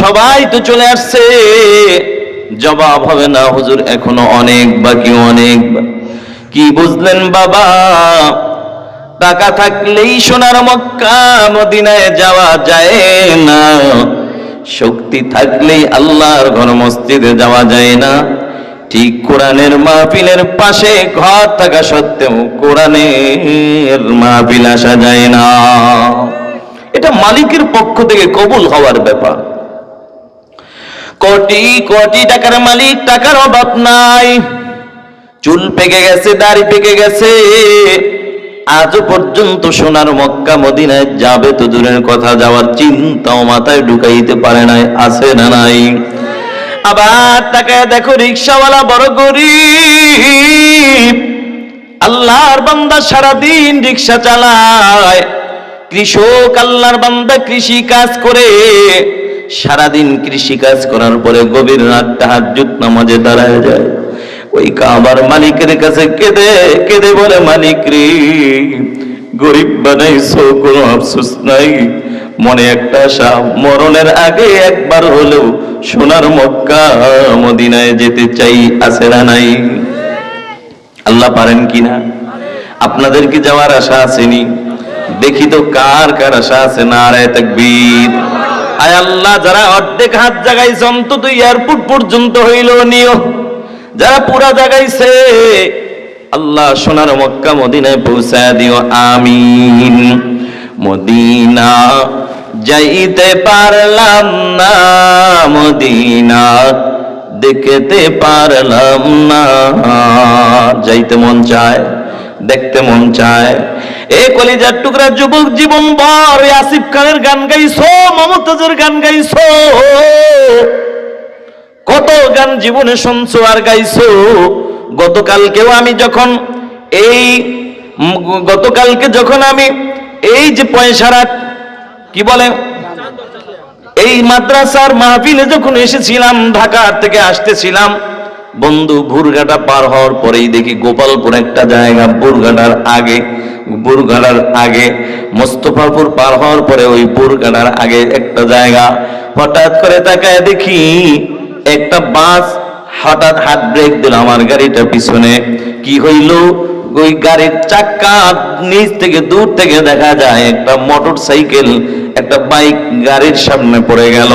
সবাই তো চলে আসছে। জবাব হবে না, হুজুর, এখনও অনেক বাকি, অনেক কি বুঝলেন বাবা? টাকা থাকলেই সোনার মক্কা, মদিনায় যাওয়া যায় না। শক্তি থাকলেই আল্লাহর ঘর মসজিদে যাওয়া যায় না। ঠিক কোরআনের মাহফিলের পাশে ঘর থাকা সত্ত্বেও কোরআনের মাহফিল আসা যায় না। এটা মালিকের পক্ষ থেকে কবুল হওয়ার ব্যাপার। কোটি কোটি টাকার মালিক, টাকার অভাব নাই। চুল পেকে গেছে, দাড়ি পেকে গেছে। আজও পর্যন্ত সোনার মক্কা মদিনায় যাবে তো দূরের কথা, যাওয়ার চিন্তাও মাথায় ঢুকাইতে পারে নাই, আছে না নাই? আবার তাকায় দেখো রিক্সাওয়ালা বড় গরিব। আল্লাহর বান্দা সারাদিন রিক্সা চালায়। কৃষক আল্লাহর বান্দা কৃষি কাজ করে। সারাদিন কৃষি কাজ করার পরে গভীর রাত তাহাজ্জুদ নামাজে দাঁড়ায় যায়। ওই কাবার মালিকের কাছে কেঁদে কেঁদে বলে, মালিক রে, গরিব বানাইছো, কোনো আফসোস নাই। মনে একটা আশা, মরণের আগে একবার হলেও সোনার মক্কা, মদিনায় যেতে চাই, আছে না নাই? আল্লাহ পারেন কিনা আপনাদের কি যাওয়ার আশা আসেনি? দেখি তো কার কার আশা আছে? না আর তাকবীর। আয় আল্লাহ, যারা অর্ধেক হাত জাগাইছে অন্তত এয়ারপোর্ট পর্যন্ত হইল নিও। যারা পুরা জাগাইছে, আল্লাহ সোনার মক্কা মদিনায় পৌঁছায় দিও, আমিন। মদিনা যাইতে পারলাম না, মদিনা দেখতে পারলাম না। যাইতে মন চায়, দেখতে মন চায় এ কলিজার টুকরা যুবক জীবন এই আসিফ খানের গান গাইছো, মমতাজের গান গাইছো। কত গান জীবনে শুনছো আর গাইছো। গতকালকেও আমি যখন এই, গতকালকে যখন আমি এই যে পয়সারা কি বলে? এই মাদ্রাসার মাহফিলে যখন এসেছিলাম, ঢাকা থেকে আসতেছিলাম, বন্ধু ভুরঘাটা পার হওয়ার পরেই দেখি গোপালপুর একটা জায়গা বুরঘাটার আগে বুরঘাটার আগে, মোস্তফাপুর পার হওয়ার পরে ওই বুরঘাটার আগে একটা জায়গা। হঠাৎ করে তাকায় দেখি, একটা বাস হঠাৎ হাত ব্রেক দিল আমার গাড়িটা পিছনে। কি হইল? ওই গাড়ির চাক্কা নিচ থেকে দূর থেকে দেখা যায় একটা মোটর সাইকেল একটা বাইক গাড়ির সামনে পড়ে গেল।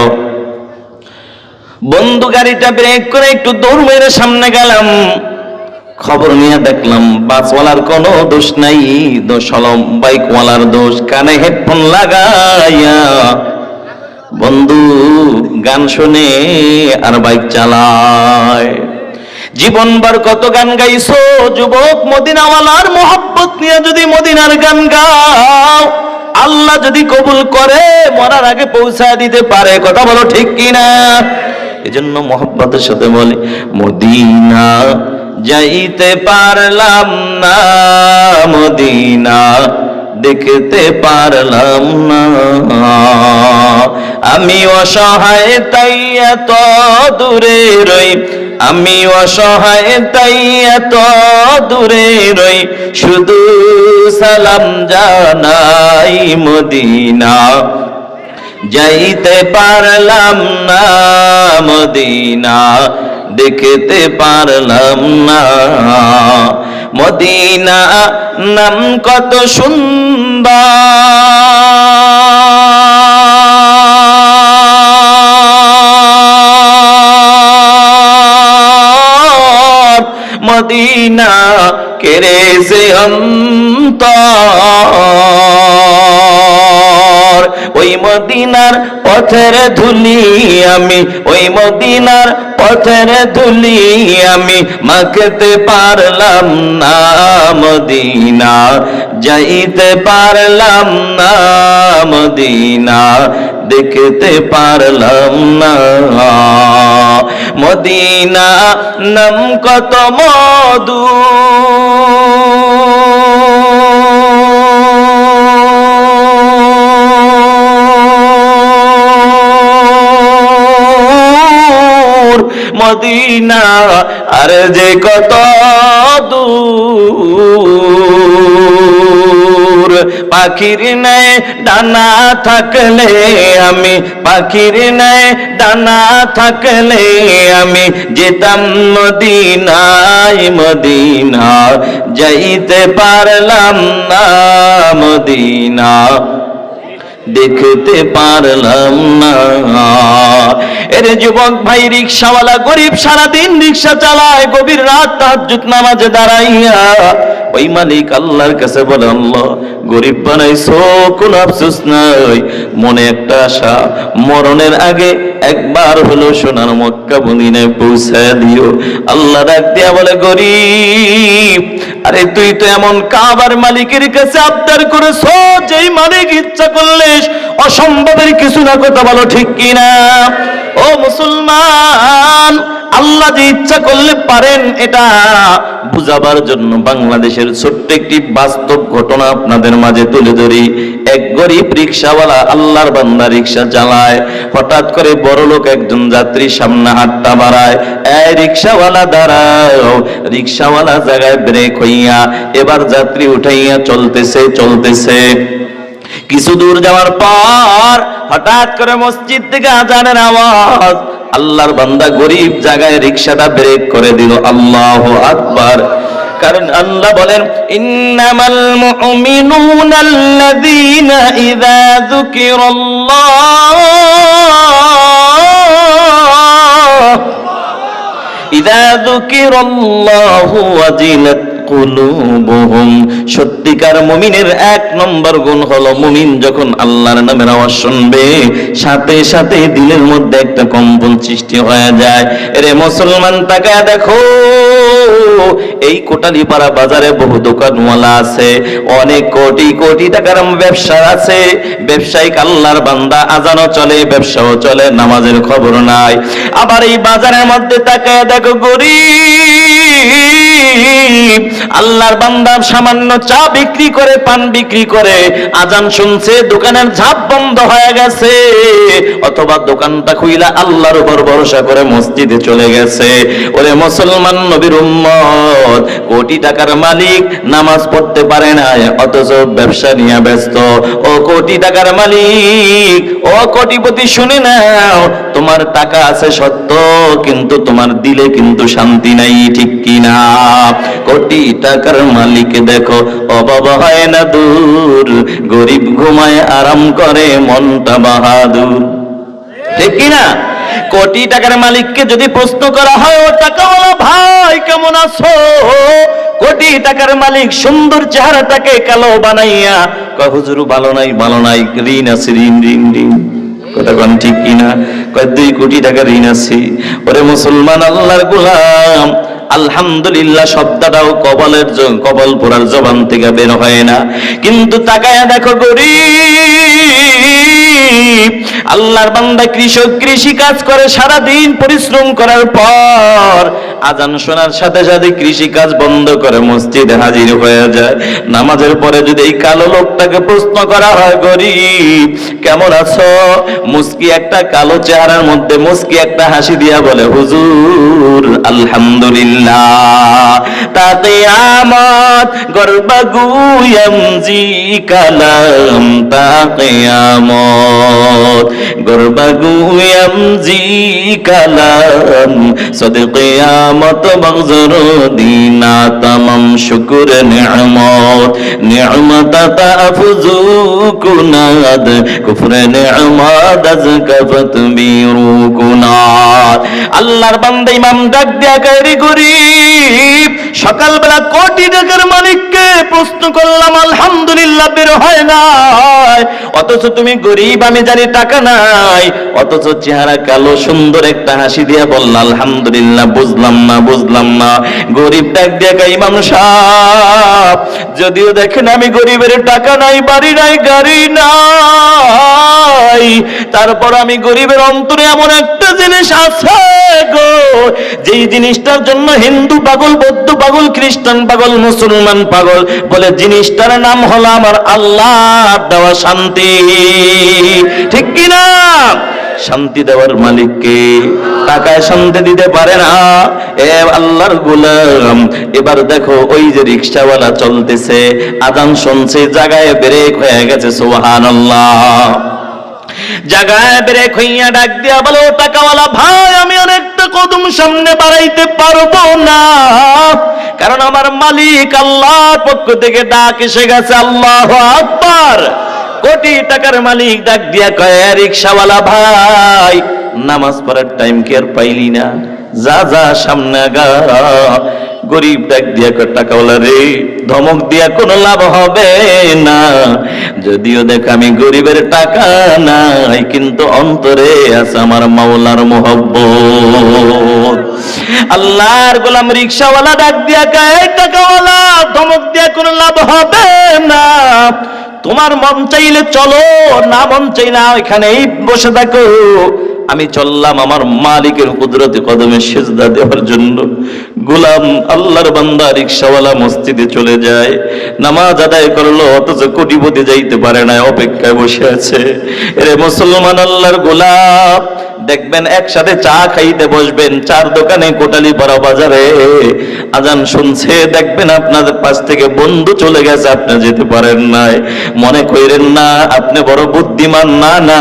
বন্ধু গাড়িটা ব্রেক করে একটু দৌড় মেরে সামনে গেলাম। খবর নিয়ে দেখলাম, বাসওয়ালার কোনো দোষ নাই দোষ হলো বাইকওয়ালার দোষ, কানে হেডফোন লাগাইয়া। বন্ধু, গান শুনে আর বাইক চালায়। জীবনবার কত গান গাইছো, যুবক মদিনাওয়ালার মোহাব্বত নিয়ে যদি মদিনার গান গাও। আল্লাহ যদি কবুল করে, মরার আগে পৌঁছায় দিতে পারে, কথা বলো ঠিক কিনা? এজন্য মোহাব্বতের সাথে বলে, মদিনা যাইতে পারলাম না মদিনা, দেখতে পারলাম না। আমি অসহায় তাই এত দূরে রই, আমি অসহায় তাই এত দূরে রই, শুধু সালাম জানাই মদিনা। যাইতে পারলাম না মদিনা দেখতে পারলাম না। মদিনা নাম কত সুন্দর। মদিনা কেরে সে অন্তর। ওই মদিনার পথের ধুলি আমি, ওই মদিনার পথের ধুলি আমি মাখতে পারলাম না মদিনা। যাইতে পারলাম না মদিনা, দেখতে পারলাম না। মদিনা নাম কত মধু। মদিনা, আর যে কত দূর। পাখির নেয় ডানা থাকলে আমি, পাখির নেয় ডানা থাকলে আমি যেতাম মদিনায়, মদিনা যাইতে পারলাম না মদিনা। দেখতে পারলাম না। এর যুবক ভাই, রিক্সাওয়ালা গরিব সারাদিন রিক্সা চালায়, গভীর রাত তাহাজ্জুদ নামাজে দাঁড়াইয়া। ওই মালিক আল্লাহর কাছে বলে গরিব বানাইছো, কোন আফসোস নাই। মনে একটা আশা, মরণের আগে একবার হলো সোনার মক্কা মদিনায় পৌঁছায় দিও। আল্লাহ ডাক দিয়া বলে, গরিব আরে তুই তো এমন কাবার মালিকের কাছে আবদার করেছ, যেই মালিক ইচ্ছা করলে অসম্ভবের কিছু না কথা বলো ঠিক কিনা? ও মুসলমান, আল্লাহ যে ইচ্ছা করলে পারেন এটা বুঝাবার জন্য বাংলাদেশের ছোট্ট একটি বাস্তব ঘটনা আপনাদের মাঝে তুলে ধরি। এক গরিব রিক্সাওয়ালা আল্লাহর বান্দা রিক্সা চালায়, হঠাৎ করে বড় লোক একজন যাত্রী সামনে হাতটা বাড়ায় এই রিক্সাওয়ালা, দাঁড়াও। রিক্সাওয়ালা জায়গায় ব্রেক হইয়া এবার যাত্রী উঠাইয়া চলতেছে চলতেছে। কিছু দূর যাওয়ার পর হঠাৎ করে মসজিদ থেকে আজানের আওয়াজ। আল্লাহর বান্দা গরিব জায়গায় রিক্সাটা ব্রেক করে দিল, আল্লাহ আকবার। কারণ আল্লাহ বলেন, ইন্নামাল মুমিনুনা আল্লাযীনা ইযা যুকিরাল্লাহ। ইযা যুকিরাল্লাহু ওয়াজিলাত কুলুবুহুম সত্যিকার মুমিনের এক নম্বর গুণ হলো মুমিন যখন আল্লাহর নামের আওয়াজ শুনবে, সাথে সাথে দিলের মধ্যে একটা কম্পন সৃষ্টি হয়ে যায়। এরে মুসলমান, তাকায় দেখো, এই কোটালীপাড়া বাজারে বহু দোকানওয়ালা আছে, অনেক কোটি কোটি টাকার ব্যবসা আছে। ব্যবসায়িক আল্লাহর বান্দা, আজানও চলে, ব্যবসাও চলে, নামাজের খবর নাই। আবার এই বাজারের মধ্যে তাকায় দেখো গরিব আল্লাহর বান্দা সামান্য চা বিক্রি করে, পান বিক্রি করে, আজান শুনছে, দোকানের ঝাপ বন্ধ হয়ে গেছে, অথবা দোকানটা খুইলা আল্লাহর উপর ভরসা করে মসজিদে চলে গেছে। ওরে মুসলমান নবীর উম্মত, কোটি টাকার মালিক, নামাজ পড়তে পারে না অথচ ব্যবসা নিয়ে ব্যস্ত। ও কোটি টাকার মালিক, ও কোটিপতি শুনে নাও তোমার টাকা আছে সত্য, কিন্তু তোমার দিলে কিন্তু শান্তি নাই, ঠিক কিনা? কোটি টাকার মালিক দেখো, অভাব হয় না দূর। গরিব ঘুমায়, আরাম করে, মনটা বাহাদুর। ঠিক কিনা? কোটি টাকার মালিককে যদি প্রশ্ন করা হয়, ও টাকাওয়ালা ভাই, কেমন আছো? কোটি টাকার মালিক সুন্দর চেহারাটাকে কালো বানাইয়া কয়, হুজুর, ভালো নাই ভালো নাই, ঋণ আছে, ঋণ ঋণ ঋণ। কথা ঠিক কিনা? দুই কোটি টাকা ঋণ আছে। ওরে মুসলমান আল্লাহর গোলাম, আলহামদুলিল্লাহ শব্দটাও কবলের কবল পোড়ার জবান থেকে বের হয় না। কিন্তু তাকায় দেখো গরিব, আল্লাহর বান্দা কৃষক কৃষি কাজ করে সারা দিন পরিশ্রম করার পর আজান শোনার সাথে সাথে কৃষি কাজ বন্ধ করে মসজিদে হাজির হয়ে যায়। নামাজের পরে যদি এই কালো লোকটাকে প্রশ্ন করা হয়, গরিব, কেমন আছো? মুস্কি একটা কালো চেহারার মধ্যে মুস্কি একটা হাসি দিয়া বলে, হুজুর, আলহামদুলিল্লাহ। তাতে আমত গর্বাগুয়াম জি কালাম, তাতে আমত গর্বাগুয়াম জি কালাম, সদকে আমত বগজর দিনা, তমাম শুকুর নিয়ামত। নিয়ামত তাফুজু কুনাদ কুফর নিয়ামত আজ কফত বিরু কুনাদ আল্লাহর বান্দা ইমাম ডাক দিয়া গায়রি গরিব, সকালবেলা কোটি টাকার মালিককে প্রশ্ন করলাম, আলহামদুলিল্লাহ, বের হয় নাই। অথচ তুমি গরিব, আমি জানি টাকা নাই। অথচ চেহারা কালো, সুন্দর একটা হাসি দিয়া বললাম আলহামদুলিল্লাহ, বুঝলাম না বুঝলাম না। গরিব ডাক কয়, ইমাম সাহেব যদিও দেখেন আমি গরিবের টাকা নাই বাড়ি নাই গাড়ি নাই তারপর আমি গরিবের অন্তরে এমন একটা জিনিস আছে গো যেই জিনিসটার জন্য হিন্দু পাগল বৌদ্ধ পাগল খ্রিস্টান পাগল মুসলমান পাগল বলে জিনিসটার নাম হলো আমার আল্লাহ দেওয়া শান্তি। শান্তি দেওয়ার মালিককে। টাকায় শান্তি দিতে পারে না। এ আল্লাহর গোলাম, এবার দেখো ওই যে রিক্সাওয়ালা চলতেছে আজান শুনছে, জায়গায় ব্রেক হয়ে গেছে, সুবহানাল্লাহ। জায়গায় ব্রেক ডাক দিয়া বলো, টাকাওয়ালা ভাই, আমি অনেকটা কদম সামনে বাড়াইতে পারব না। কারণ আমার মালিক আল্লাহর পক্ষ থেকে ডাক এসে গেছে, আল্লাহ আকবার। কোটি টাকার মালিক ডাক দিয়া কয় রিক্সাওয়ালা ভাই, নামাজ পড়ার টাইম কি আর পাইলি না? যা যা, সামনে আগা গরিব ডাক দিয়া কয়, টাকাওয়ালা রে, ধমক দিয়া কোনো লাভ হবে না। যদিও দেখ আমি গরিবের টাকা নাই, কিন্তু অন্তরে আছে আমার মাওলার মোহব্বত। আল্লাহর গোলাম রিক্সাওয়ালা ডাক দিয়া কয়, টাকাওয়ালা, ধমক দিয়া কোনো লাভ হবে না। তোমার মন চাইলে চলো, না মন চাই না, এখানেই বসে থাকো। আমি চললাম আমার মালিকের কুদরতে কদমে সেজদা দেওয়ার জন্য। গুলাম আল্লাহর বান্দা রিক্সাওয়ালা মসজিদে চলে যায়। নামাজ আদায় করল, অথচ কোটিপতি যাইতে পারে না, অপেক্ষায় বসে আছে। এরে মুসলমান আল্লাহর গোলাপ দেখবেন একসাথে চা খাইতে বসবেন, চার দোকানে কোটালি পাড়া বাজারে। আজান শুনছে, দেখবেন আপনাদের পাশ থেকে বন্ধু চলে গেছে, আপনি যেতে পারেন নাই। মনে কইরেন, না, আপনি বড় বুদ্ধিমান, না না।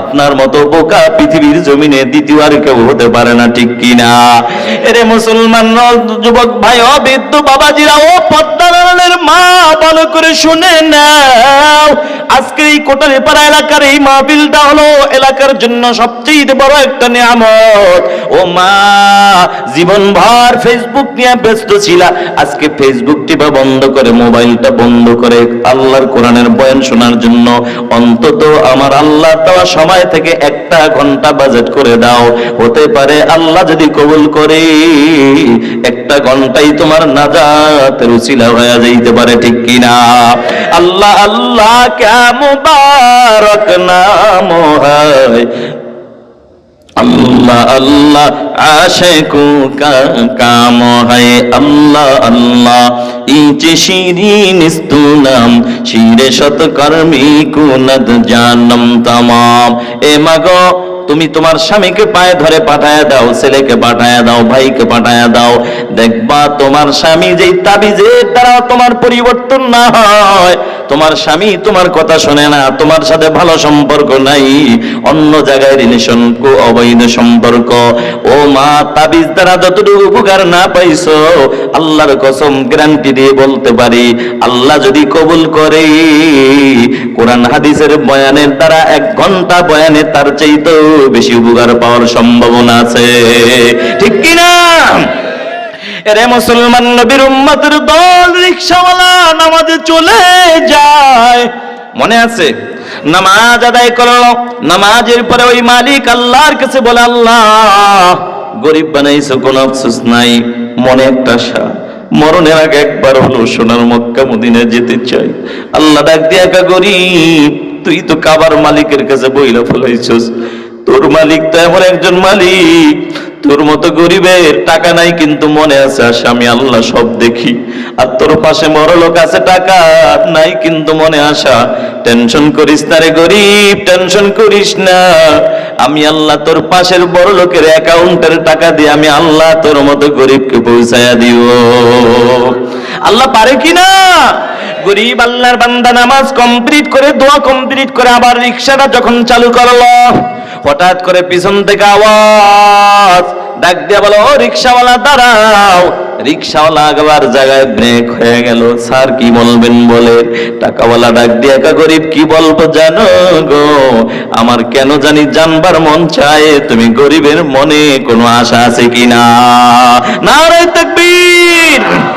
আপনার মতো বোকা পৃথিবীর জমিনে দ্বিতীয় আর কেউ হতে পারে না, ঠিক কিনা এরে মুসলমান যুবক ভাই, ও বৃদ্ধ বাবাজিরা, ও পদ্মারায়ণের মা, ভালো করে শুনে নাও। আজকে এই কোটালি পাড়া এলাকার এই মাহফিলটা হলো এলাকার জন্য সবচেয়ে বড় একটা নিয়ামত। ও মা জীবন ভর ফেসবুক নিয়ে ব্যস্ত ছিলা। আজকে ফেসবুক টিপা বন্ধ করে মোবাইলটা বন্ধ করে আল্লাহর কোরআনের বয়ান শোনার জন্য অন্তত আমার আল্লাহ দেওয়া সময় থেকে একটা ঘণ্টা বাজেট করে দাও। হতে পারে আল্লাহ যদি কবুল করে, একটা ঘন্টাই তোমার নাজাতের উসিলা হয়ে যাইতে পারে, ঠিক কিনা? আল্লাহ আল্লাহ ক্যা মুবারক নাম হয়। আল্লাহ আল্লাহ কাম আল্লাহ আল্লাহ। শিরিন শিরে কর্মী কুনদ জানম এ মাগো, তুমি তোমার স্বামীকে পায়ে ধরে পাঠায় দাও, ছেলেকে পাঠায় দাও, ভাইকে পাঠায় দাও। দেখবা তোমার স্বামী যেই তাবিজে তারা তোমার পরিবর্তন না হয়। তোমার স্বামী তোমার কথা শোনে না, তোমার সাথে ভালো সম্পর্ক নাই, অন্য জায়গায় রিলেশন কো অবৈধ সম্পর্ক। ও মা, তাবিজ দ্বারা যতটুকু উপকার না পাইছো, আল্লাহর কসম গ্যারান্টি দিয়ে বলতে পারি, আল্লাহ যদি কবুল করে, কোরআন হাদিসের বয়ানের দ্বারা এক ঘণ্টা বয়ানে তার চাইতেও বেশি উপকার পাওয়ার সম্ভাবনা আছে। ঠিক কিনা এরে মুসলমান নবীর উম্মতের দল রিক্সাওয়ালা নামাজে চলে যায়। মনে আছে? নামাজ আদায় করল, নামাজের পরে ওই মালিক আল্লাহর কাছে বলে, আল্লাহ, গরিব বানাইছো, কোনো আফসোস নাই, মনে একটা আশা, মরণের আগে একবার হলো সোনার মক্কা মদিনায় যেতে চাই। আল্লাহ ডাক দিয়া কা গরিব, তুই তো কাবার মালিকের কাছে বইলা ফলাইছস। তোর মালিক তো এমন একজন মালিক তোর মতো গরিবের টাকা নাই, কিন্তু মনে আছে আশা আমি আল্লাহ সব দেখি। আর তোর পাশে বড় লোক আছে, টাকা নাই, কিন্তু মনে আশা। টেনশন করিস না রে গরিব, টেনশন করিস না। আমি আল্লাহ তোর পাশের বড় লোকের অ্যাকাউন্টের টাকা দিয়ে আমি আল্লাহ তোর মতো গরিবকে পৌঁছায়া দিব আল্লাহ পারে কি না? গরিব আল্লাহর বান্দা নামাজ কমপ্লিট করে, দোয়া কমপ্লিট করে, আবার রিক্সাটা যখন চালু করল হঠাৎ করে পিছন থেকে আওয়াজ ডাক দিয়া বলো, ও রিক্সাওয়ালা, দাঁড়াও। রিক্সাওয়ালা আগবার জায়গায় ব্রেক হয়ে গেল। স্যার, কি বলবেন? বলে। টাকাওয়ালা ডাক দিয়া কা গরিব, কি বলব জানো গো? আমার কেন জানি জানবার মন চায়। তুমি গরিবের মনে কোনো আশা আছে কিনা? নারায় তাকবীর!